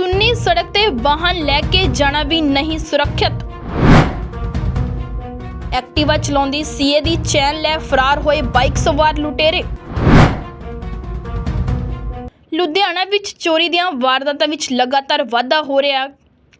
ਸੁੰਨੀ ਸੜਕ ਤੇ ਵਾਹਨ ਲੈ ਕੇ ਜਾਣਾ ਵੀ ਨਹੀਂ ਸੁਰੱਖਿਅਤ। ਐਕਟਿਵਾ ਚਲਾਉਂਦੀ ਸੀਏ ਦੀ ਚੈਨ ਲੈ ਫਰਾਰ ਹੋਏ ਬਾਈਕ ਸਵਾਰ ਲੁਟੇਰੇ। ਲੁਧਿਆਣਾ ਵਿੱਚ ਚੋਰੀ ਦੀਆਂ ਵਾਰਦਾਤਾਂ ਵਿੱਚ ਲਗਾਤਾਰ ਵਾਧਾ ਹੋ ਰਿਹਾ।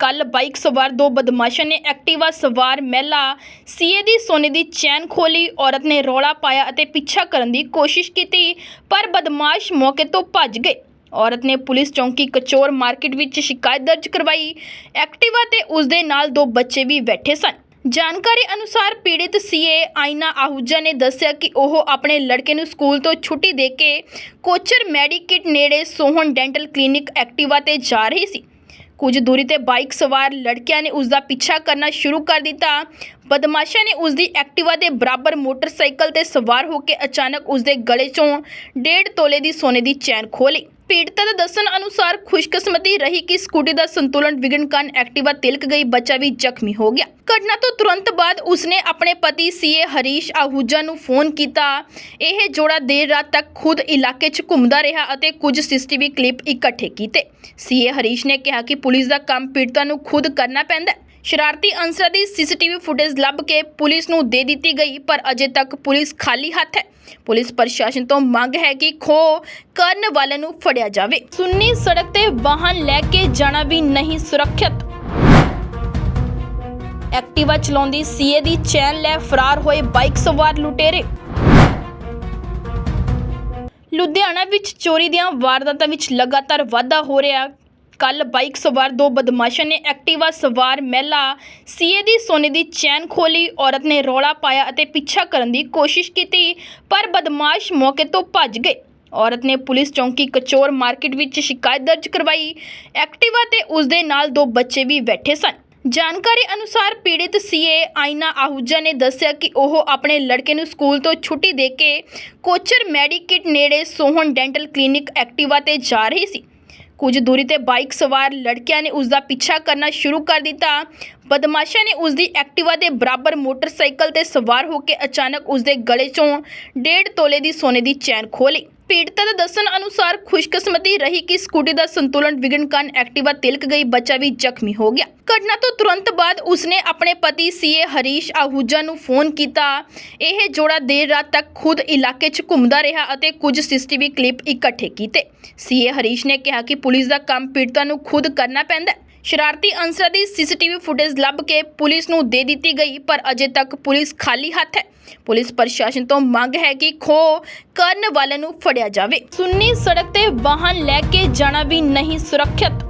ਕੱਲ ਬਾਈਕ ਸਵਾਰ ਦੋ ਬਦਮਾਸ਼ਾਂ ਨੇ ਐਕਟਿਵਾ ਸਵਾਰ ਮਹਿਲਾ ਸੀਏ ਦੀ ਸੋਨੇ ਦੀ ਚੈਨ ਖੋਲੀ ਔਰਤ ਨੇ ਰੌਲਾ ਪਾਇਆ ਅਤੇ ਪਿੱਛਾ ਕਰਨ ਦੀ ਕੋਸ਼ਿਸ਼ ਕੀਤੀ, ਪਰ ਬਦਮਾਸ਼ ਮੌਕੇ ਤੋਂ ਭੱਜ ਗਏ। ਔਰਤ ਨੇ ਪੁਲਿਸ ਚੌਂਕੀ ਕਚੋਰ ਮਾਰਕੀਟ ਵਿੱਚ ਸ਼ਿਕਾਇਤ ਦਰਜ ਕਰਵਾਈ। ਐਕਟਿਵਾ ਤੇ ਉਸ ਦੇ ਨਾਲ ਦੋ ਬੱਚੇ ਵੀ ਬੈਠੇ ਸਨ। ਜਾਣਕਾਰੀ ਅਨੁਸਾਰ ਪੀੜਿਤ ਸੀਏ ਆਇਨਾ ਆਹੂਜਾ ਨੇ ਦੱਸਿਆ ਕਿ ਉਹ ਆਪਣੇ ਲੜਕੇ ਨੂੰ ਸਕੂਲ ਤੋਂ ਛੁੱਟੀ ਦੇ ਕੇ ਕੋਚਰ ਮੈਡੀਕਿਟ ਨੇੜੇ ਸੋਹਣ ਡੈਂਟਲ ਕਲੀਨਿਕ ਐਕਟਿਵਾ ਤੇ ਜਾ ਰਹੀ ਸੀ। ਕੁਝ ਦੂਰੀ ਤੇ ਬਾਈਕ ਸਵਾਰ ਲੜਕਿਆਂ ਨੇ ਉਸ ਦਾ ਪਿੱਛਾ ਕਰਨਾ ਸ਼ੁਰੂ ਕਰ ਦਿੱਤਾ। ਬਦਮਾਸ਼ਾਂ ਨੇ ਉਸ ਦੀ ਐਕਟਿਵਾ ਦੇ ਬਰਾਬਰ ਮੋਟਰਸਾਈਕਲ ਤੇ ਸਵਾਰ ਹੋ ਕੇ ਅਚਾਨਕ ਉਸ ਦੇ ਗਲੇ 'ਚੋਂ ਡੇਢ ਤੋਲੇ ਦੀ ਸੋਨੇ ਦੀ ਚੈਨ ਖੋਹ ਲਈ। ਪੀੜਤਾ ਦੇ ਦੱਸਣ ਅਨੁਸਾਰ ਖੁਸ਼ਕਿਸਮਤੀ ਰਹੀ ਕਿ ਸਕੂਟੀ ਦਾ ਸੰਤੁਲਨ ਵਿਗੜਨ ਕਾਰਨ ਐਕਟਿਵਾ ਤਿਲਕ ਗਈ, ਬੱਚਾ ਵੀ ਜ਼ਖਮੀ ਹੋ ਗਿਆ। ਘਟਨਾ ਤੋਂ ਤੁਰੰਤ ਬਾਅਦ ਉਸਨੇ ਆਪਣੇ ਪਤੀ ਸੀਏ ਹਰੀਸ਼ ਆਹੂਜਾ ਨੂੰ ਫੋਨ ਕੀਤਾ। ਇਹ ਜੋੜਾ ਦੇਰ ਰਾਤ ਤੱਕ ਖੁਦ ਇਲਾਕੇ 'ਚ ਘੁੰਮਦਾ ਰਿਹਾ ਅਤੇ ਕੁਝ ਸੀਸੀਟੀਵੀ ਕਲਿੱਪ ਇਕੱਠੇ ਕੀਤੇ। ਸੀਏ ਹਰੀਸ਼ ਨੇ ਕਿਹਾ ਕਿ ਪੁਲਿਸ ਦਾ ਕੰਮ ਪੀੜਤਾ ਨੂੰ ਖੁਦ ਕਰਨਾ ਪੈਂਦਾ ਹੈ। ਸ਼ਰਾਰਤੀ ਅਨਸਰਾਂ ਦੀ ਸੀਸੀਟੀਵੀ ਫੁਟੇਜ ਲੱਭ ਕੇ ਪੁਲਿਸ ਨੂੰ ਦੇ ਦਿੱਤੀ ਗਈ, ਪਰ ਅਜੇ ਤੱਕ ਪੁਲਿਸ ਖਾਲੀ ਹੱਥ ਹੈ। ਪੁਲਿਸ ਪ੍ਰਸ਼ਾਸਨ ਤੋਂ ਮੰਗ ਹੈ ਕਿ ਖੋ ਕਰਨ ਵਾਲਿਆਂ ਨੂੰ ਫੜਿਆ ਜਾਵੇ। ਸੁੰਨੀ ਸੜਕ ਤੇ ਵਾਹਨ ਲੈ ਕੇ ਜਾਣਾ ਵੀ ਨਹੀਂ ਸੁਰੱਖਿਅਤ। ਐਕਟਿਵਾ ਚਲਾਉਂਦੀ ਸੀਏ ਦੀ ਚੈਨ ਲੈ ਫਰਾਰ ਹੋਏ ਬਾਈਕ ਸਵਾਰ ਲੁਟੇਰੇ। ਲੁਧਿਆਣਾ ਵਿੱਚ ਚੋਰੀ ਦੀਆਂ ਵਾਰਦਾਤਾਂ ਵਿੱਚ ਲਗਾਤਾਰ ਵਾਧਾ ਹੋ ਰਿਹਾ। ਕੱਲ ਬਾਈਕ ਸਵਾਰ ਦੋ ਬਦਮਾਸ਼ਾਂ ਨੇ ਐਕਟਿਵਾ ਸਵਾਰ ਮਹਿਲਾ ਸੀਏ ਦੀ ਸੋਨੇ ਦੀ ਚੈਨ ਖੋਲੀ ਔਰਤ ਨੇ ਰੌਲਾ ਪਾਇਆ ਅਤੇ ਪਿੱਛਾ ਕਰਨ ਦੀ ਕੋਸ਼ਿਸ਼ ਕੀਤੀ, ਪਰ ਬਦਮਾਸ਼ ਮੌਕੇ ਤੋਂ ਭੱਜ ਗਏ। ਔਰਤ ਨੇ ਪੁਲਿਸ ਚੌਂਕੀ ਕਚੋਰ ਮਾਰਕੀਟ ਵਿੱਚ ਸ਼ਿਕਾਇਤ ਦਰਜ ਕਰਵਾਈ। ਐਕਟਿਵਾ ਤੇ ਉਸ ਦੇ ਨਾਲ ਦੋ ਬੱਚੇ ਵੀ ਬੈਠੇ ਸਨ। ਜਾਣਕਾਰੀ ਅਨੁਸਾਰ ਪੀੜਿਤ ਸੀਏ ਆਇਨਾ ਆਹੂਜਾ ਨੇ ਦੱਸਿਆ ਕਿ ਉਹ ਆਪਣੇ ਲੜਕੇ ਨੂੰ ਸਕੂਲ ਤੋਂ ਛੁੱਟੀ ਦੇ ਕੇ ਕੋਚਰ ਮੈਡੀਕਿਟ ਨੇੜੇ ਸੋਹਣ ਡੈਂਟਲ ਕਲੀਨਿਕ ਐਕਟਿਵਾ ਤੇ ਜਾ ਰਹੀ ਸੀ। ਕੁਝ ਦੂਰੀ ਤੇ ਬਾਈਕ ਸਵਾਰ ਲੜਕਿਆਂ ਨੇ ਉਸ ਦਾ ਪਿੱਛਾ ਕਰਨਾ ਸ਼ੁਰੂ ਕਰ ਦਿੱਤਾ। ਬਦਮਾਸ਼ਾਂ ਨੇ ਉਸ ਦੀ ਐਕਟਿਵਾ ਦੇ ਬਰਾਬਰ ਮੋਟਰਸਾਈਕਲ ਤੇ ਸਵਾਰ ਹੋ ਕੇ ਅਚਾਨਕ ਉਸ ਦੇ ਗਲੇ 'ਚੋਂ ਡੇਢ ਤੋਲੇ ਦੀ ਸੋਨੇ ਦੀ ਚੈਨ ਖੋਹ ਲਈ। ਪੀੜਤਾ ਦੇ ਦੱਸਣ ਅਨੁਸਾਰ ਖੁਸ਼ਕਿਸਮਤੀ ਰਹੀ ਕਿ ਸਕੂਟੀ ਦਾ ਸੰਤੁਲਨ ਵਿਗੜਨ ਕਾਰਨ ਐਕਟਿਵਾ ਤਿਲਕ ਗਈ, ਬੱਚਾ ਵੀ ਜ਼ਖਮੀ ਹੋ ਗਿਆ। ਘਟਨਾ ਤੋਂ ਤੁਰੰਤ ਬਾਅਦ ਉਸਨੇ ਆਪਣੇ ਪਤੀ ਸੀਏ ਹਰੀਸ਼ ਆਹੂਜਾ ਨੂੰ ਫੋਨ ਕੀਤਾ। ਇਹ ਜੋੜਾ ਦੇਰ ਰਾਤ ਤੱਕ ਖੁਦ ਇਲਾਕੇ 'ਚ ਘੁੰਮਦਾ ਰਿਹਾ ਅਤੇ ਕੁਝ ਸੀਸੀਟੀਵੀ ਕਲਿੱਪ ਇਕੱਠੇ ਕੀਤੇ। ਸੀਏ ਹਰੀਸ਼ ਨੇ ਕਿਹਾ ਕਿ ਪੁਲਿਸ ਦਾ ਕੰਮ ਪੀੜਤਾ ਨੂੰ ਖੁਦ ਕਰਨਾ ਪੈਂਦਾ ਹੈ। ਸ਼ਰਾਰਤੀ ਅਨਸਰਾਂ ਦੀ ਸੀਸੀਟੀਵੀ ਫੁਟੇਜ ਲੱਭ ਕੇ ਪੁਲਿਸ ਨੂੰ ਦੇ ਦਿੱਤੀ ਗਈ, ਪਰ ਅਜੇ ਤੱਕ ਪੁਲਿਸ ਖਾਲੀ ਹੱਥ ਹੈ। ਪੁਲਿਸ ਪ੍ਰਸ਼ਾਸਨ ਤੋਂ ਮੰਗ ਹੈ ਕਿ ਖੋ ਕਰਨ ਵਾਲਿਆਂ ਨੂੰ ਫੜਿਆ ਜਾਵੇ। ਸੁੰਨੀ ਸੜਕ ਤੇ ਵਾਹਨ ਲੈ ਕੇ ਜਾਣਾ ਵੀ ਨਹੀਂ ਸੁਰੱਖਿਅਤ।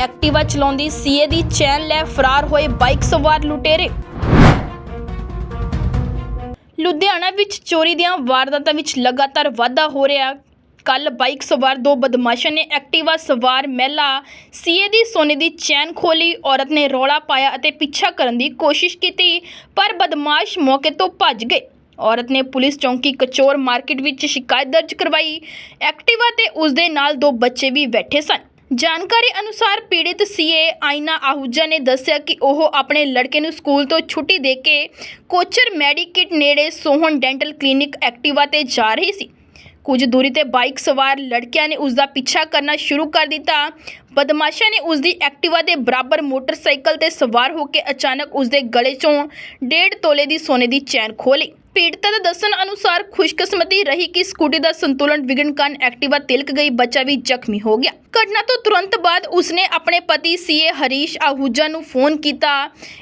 ਐਕਟਿਵਾ ਚਲਾਉਂਦੀ ਸੀਏ ਦੀ ਚੈਨ ਲੈ ਫਰਾਰ ਹੋਏ ਬਾਈਕ ਸਵਾਰ ਲੁਟੇਰੇ। ਲੁਧਿਆਣਾ ਵਿੱਚ ਚੋਰੀ ਦੀਆਂ ਵਾਰਦਾਤਾਂ ਵਿੱਚ ਲਗਾਤਾਰ ਵਾਧਾ ਹੋ ਰਿਹਾ। ਕੱਲ ਬਾਈਕ ਸਵਾਰ ਦੋ ਬਦਮਾਸ਼ਾਂ ਨੇ ਐਕਟਿਵਾ ਸਵਾਰ ਮਹਿਲਾ ਸੀਏ ਦੀ ਸੋਨੇ ਦੀ ਚੈਨ ਖੋਲੀ ਔਰਤ ਨੇ ਰੌਲਾ ਪਾਇਆ ਅਤੇ ਪਿੱਛਾ ਕਰਨ ਦੀ ਕੋਸ਼ਿਸ਼ ਕੀਤੀ, ਪਰ ਬਦਮਾਸ਼ ਮੌਕੇ ਤੋਂ ਭੱਜ ਗਏ। ਔਰਤ ਨੇ ਪੁਲਿਸ ਚੌਂਕੀ ਕਚੋਰ ਮਾਰਕੀਟ ਵਿੱਚ ਸ਼ਿਕਾਇਤ ਦਰਜ ਕਰਵਾਈ। ਐਕਟਿਵਾ ਤੇ ਉਸ ਦੇ ਨਾਲ ਦੋ ਬੱਚੇ ਵੀ ਬੈਠੇ ਸਨ। ਜਾਣਕਾਰੀ ਅਨੁਸਾਰ ਪੀੜਿਤ ਸੀਏ ਆਇਨਾ ਆਹੂਜਾ ਨੇ ਦੱਸਿਆ ਕਿ ਉਹ ਆਪਣੇ ਲੜਕੇ ਨੂੰ ਸਕੂਲ ਤੋਂ ਛੁੱਟੀ ਦੇ ਕੇ ਕੋਚਰ ਮੈਡੀਕਿਟ ਨੇੜੇ ਸੋਹਣ ਡੈਂਟਲ ਕਲੀਨਿਕ ਐਕਟਿਵਾ ਤੇ ਜਾ ਰਹੀ ਸੀ। ਕੁਝ ਦੂਰੀ ਤੇ ਬਾਈਕ ਸਵਾਰ ਲੜਕਿਆਂ ਨੇ ਉਸ ਦਾ ਪਿੱਛਾ ਕਰਨਾ ਸ਼ੁਰੂ ਕਰ ਦਿੱਤਾ। ਬਦਮਾਸ਼ਾਂ ਨੇ ਉਸ ਦੀ ਐਕਟਿਵਾ ਦੇ ਬਰਾਬਰ ਮੋਟਰਸਾਈਕਲ ਤੇ ਸਵਾਰ ਹੋ ਕੇ ਅਚਾਨਕ ਉਸ ਦੇ ਗਲੇ 'ਚੋਂ ਡੇਢ ਤੋਲੇ ਦੀ ਸੋਨੇ ਦੀ ਚੈਨ ਖੋਹ ਲਈ। ਪੀੜਤਾ ਦੇ ਦੱਸਣ ਅਨੁਸਾਰ ਖੁਸ਼ਕਿਸਮਤੀ ਰਹੀ ਕਿ ਸਕੂਟੀ ਦਾ ਸੰਤੁਲਨ ਵਿਗੜਨ ਕਾਰਨ ਐਕਟਿਵਾ ਤਿਲਕ ਗਈ, ਬੱਚਾ ਵੀ ਜ਼ਖਮੀ ਹੋ ਗਿਆ। ਘਟਨਾ ਤੋਂ ਤੁਰੰਤ ਬਾਅਦ ਉਸਨੇ ਆਪਣੇ ਪਤੀ ਸੀਏ ਹਰੀਸ਼ ਆਹੂਜਾ ਨੂੰ ਫੋਨ ਕੀਤਾ।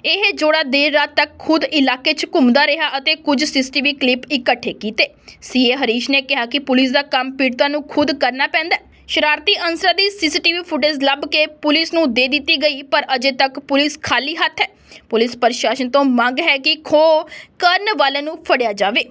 ਇਹ ਜੋੜਾ ਦੇਰ ਰਾਤ ਤੱਕ ਖੁਦ ਇਲਾਕੇ 'ਚ ਘੁੰਮਦਾ ਰਿਹਾ ਅਤੇ ਕੁਝ ਸੀਸੀਟੀਵੀ ਕਲਿੱਪ ਇਕੱਠੇ ਕੀਤੇ। ਸੀਏ ਹਰੀਸ਼ ਨੇ ਕਿਹਾ ਕਿ ਪੁਲਿਸ ਦਾ ਕੰਮ ਪੀੜਤਾ ਨੂੰ ਖੁਦ ਕਰਨਾ ਪੈਂਦਾ ਹੈ। ਸ਼ਰਾਰਤੀ ਅਨਸਰਾਂ ਦੀ ਸੀਸੀਟੀਵੀ ਫੁਟੇਜ ਲੱਭ ਕੇ ਪੁਲਿਸ ਨੂੰ ਦੇ ਦਿੱਤੀ ਗਈ, ਪਰ ਅਜੇ ਤੱਕ ਪੁਲਿਸ ਖਾਲੀ ਹੱਥ ਹੈ। ਪੁਲਿਸ ਪ੍ਰਸ਼ਾਸਨ ਤੋਂ ਮੰਗ ਹੈ ਕਿ ਖੋ ਕਰਨ ਵਾਲਿਆਂ ਨੂੰ ਫੜਿਆ ਜਾਵੇ।